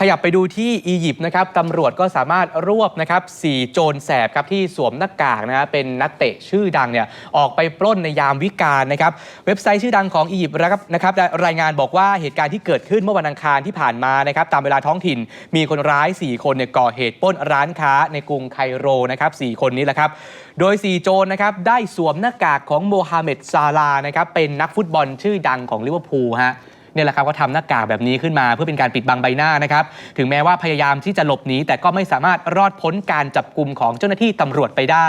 ขยับไปดูที่อียิปต์นะครับตำรวจก็สามารถรวบนะครับสี่โจรแสบครับที่สวมหน้ากากนะฮะเป็นนักเตะชื่อดังเนี่ยออกไปปล้นในยามวิกาลนะครับ เว็บไซต์ชื่อดังของอียิปต์นะครับนะครับรายงานบอกว่าเหตุการณ์ที่เกิดขึ้นเมื่อวันอังคารที่ผ่านมานะครับตามเวลาท้องถิ่น มีคนร้าย 4 คนเนี่ยก่อเหตุปล้นร้านค้าในกรุงไคโรนะครับสคนนี้แหละครับโดย 4 โจรนะครับได้สวมหน้ากากของโมฮัมเหม็ดซาลานะครับเป็นนักฟุตบอลชื่อดังของลิเวอร์พูลฮะ เนี่ยแหละครับก็ทำหน้ากากแบบนี้ขึ้นมา เพื่อเป็นการปิดบังใบหน้านะครับถึงแม้ว่าพยายามที่จะหลบหนีแต่ก็ไม่สามารถรอดพ้นการจับกลุ่มของเจ้าหน้าที่ตำรวจไปได้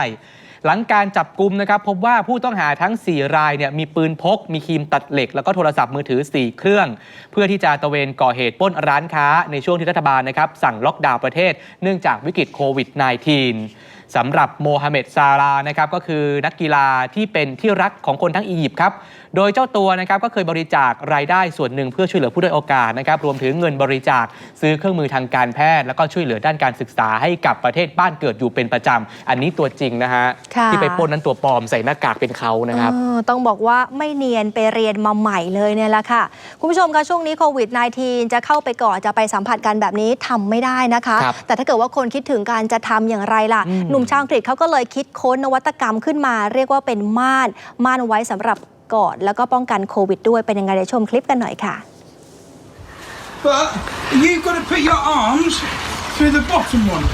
หลังการจับกลุ่มนะครับพบว่าผู้ต้องหาทั้ง 4 รายเนี่ยมีปืนพก มีครีมตัดเหล็ก แล้วก็โทรศัพท์มือถือ 4 เครื่อง เพื่อที่จะตระเวนก่อเหตุปล้นร้านค้าในช่วงที่รัฐบาลนะครับสั่งล็อกดาวน์ประเทศ เนื่องจากวิกฤตโควิด -19 สำหรับโมฮัมเหม็ดซาลานะครับก็คือนักกีฬาที่เป็นที่รักของคนทั้งอียิปต์ครับโดยเจ้าตัวนะครับก็เคยบริจาครายได้ส่วนหนึ่งเพื่อช่วยเหลือผู้ด้อยโอกาสนะครับรวมถึงเงินบริจาคซื้อเครื่องมือทางการแพทย์ แล้วก็ช่วยเหลือด้านการศึกษาให้กับประเทศบ้านเกิดอยู่เป็นประจำอันนี้ตัวจริงนะฮะค่ะที่ไปปล้นนั้นตัวปลอมใส่หน้ากากเป็นเขานะครับ เออต้องบอกว่าไม่เนียนไปเรียนมาใหม่เลยเนี่ยแหละค่ะ คุณผู้ชมคะช่วงนี้โควิด -19 จะเข้าไปก่อนจะไปสัมผัสกันแบบนี้ทำไม่ได้นะคะ ครับแต่ถ้าเกิดว่าคนคิดถึงการจะทำอย่างไรล่ะ อืมหนุ่มชาวอังกฤษเขาก็เลยคิดค้นนวัตกรรมขึ้นมา เรียกว่าเป็นม่านม่านไว้สำหรับกอดแล้วก็ป้องกันโควิดด้วยเป็นยังไงเดี๋ยวชมคลิปกันหน่อยค่ะ But you've got to put your arms through the bottom one.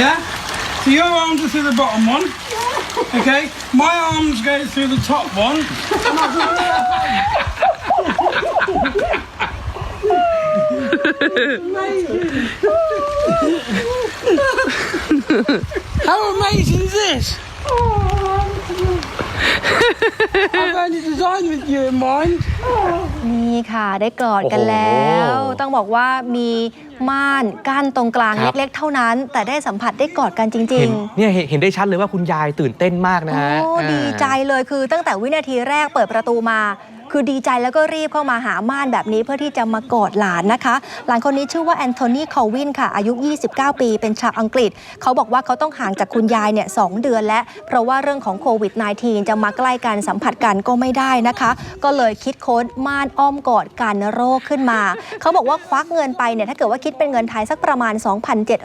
Yeah? So your arms are through the bottom one. Okay? My arms go through the top one. How amazing is this? I've only designed with you in mind. นี่ค่ะได้กอดกันแล้ว โอ้โหต้องบอกว่ามีม่านกั้นตรงกลางครับ เล็กๆ เท่านั้น แต่ได้สัมผัสได้กอดกันจริเห็ง นๆ เนี่ยเห็นเห็นได้ชัดเลยว่าคุณยายตื่นเต้นมากนะฮะโอ้อ่าดีใจเลยคือตั้งแต่วินาทีแรกเปิดประตูมา คือดีใจแล้วก็รีบเข้ามาหาม่านแบบนี้เพื่อที่จะมากอดหลานนะคะ หลานคนนี้ชื่อว่าแอนโทนีคอลวินค่ะ อายุ 29 ปี เป็นชาวอังกฤษ เขาบอกว่าเขาต้องห่างจากคุณยายเนี่ยสเดือนแล้ว เพราะว่าเรื่องของโควิด -19 จะมาใกล้กันสัมผัสกันก็ไม่ได้นะคะ ก็เลยคิดค้นม่านอ้อมกอดกันโรคขึ้นมา เขาบอกว่าควักเงินไปเนี่ยถ้าเกิดว่าคิดเป็นเงินไทยสักประมาณ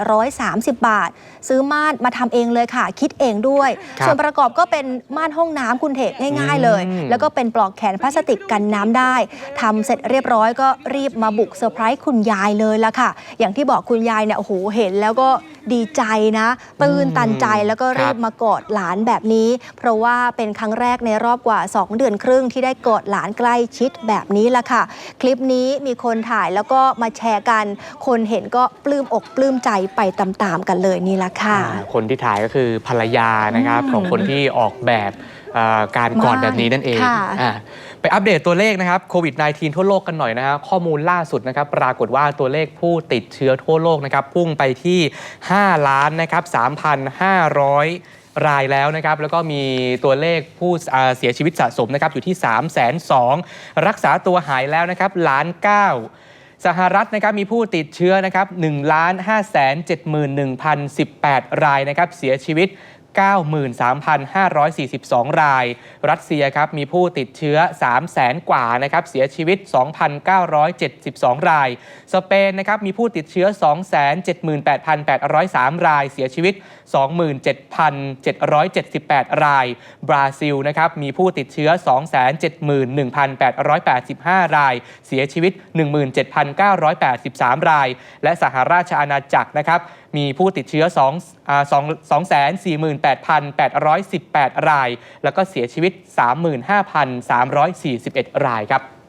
2,730 บาท ซื้อม่านมาทำเองเลยค่ะ คิดเองด้วยครับส่วนประกอบก็เป็นม่านห้องน้ำคุณเถกง่าย ๆ เลยอืมแล้วก็เป็นปลอกแขนพลาสติกกันน้ำได้ทำเสร็จเรียบร้อยก็รีบมาบุกเซอร์ไพรส์คุณยายเลยละค่ะ อย่างที่บอกคุณยายเนี่ยโอ้โหเห็นแล้วก็ดีใจนะ ตื่นตันใจแล้วก็รีบมากอดหลานแบบนี้ เพราะว่าเป็นครั้งแรกในรอบกว่า 2 เดือนครึ่งที่ได้กอดหลานใกล้ชิดแบบนี้ละค่ะ คลิปนี้มีคนถ่ายแล้วก็มาแชร์กัน คนเห็นก็ปลื้มอกปลื้มใจไปตามๆกันเลยนี่ละค่ะอ่าคนที่ถ่ายก็คือภรรยานะครับอืมของคนที่ออกแบบเอ่อการกอดแบบนี้นั่นเองค่ะอ่าไปอัปเดตตัวเลขนะครับโควิด -19 ทั่วโลกกันหน่อยนะฮะข้อมูลล่าสุดนะครับ ปรากฏว่าตัวเลขผู้ติดเชื้อทั่วโลกนะครับ พุ่งไปที่ 5 ล้านนะครับ3,500 รายแล้วนะครับ แล้วก็มีตัวเลขผู้อ่าเสียชีวิตสะสมนะครับอยู่ที่ 3 2 0 0 0รักษาตัวหายแล้วนะครับล้านเก้า สหรัฐนะครับมีผู้ติดเชื้อนะครับ1ล้าน5 7 1 0 1 8 รายนะครับเสียชีวิต 93,542 ราย รัสเซียครับมีผู้ติดเชื้อ 3 0 0แสนกว่านะครับเสียชีวิต 2,972 ราย สเปนนะครับมีผู้ติดเชื้อ 278,803 ราย เสียชีวิต 27,778 ราย บราซิลนะครับมีผู้ติดเชื้อ 271,885 ราย เสียชีวิต 17,983 ราย และสหราชอาณาจักรนะครับ มีผู้ติดเชื้อ2 2 248,818 ราย แล้วก็เสียชีวิต 35,341 รายครับ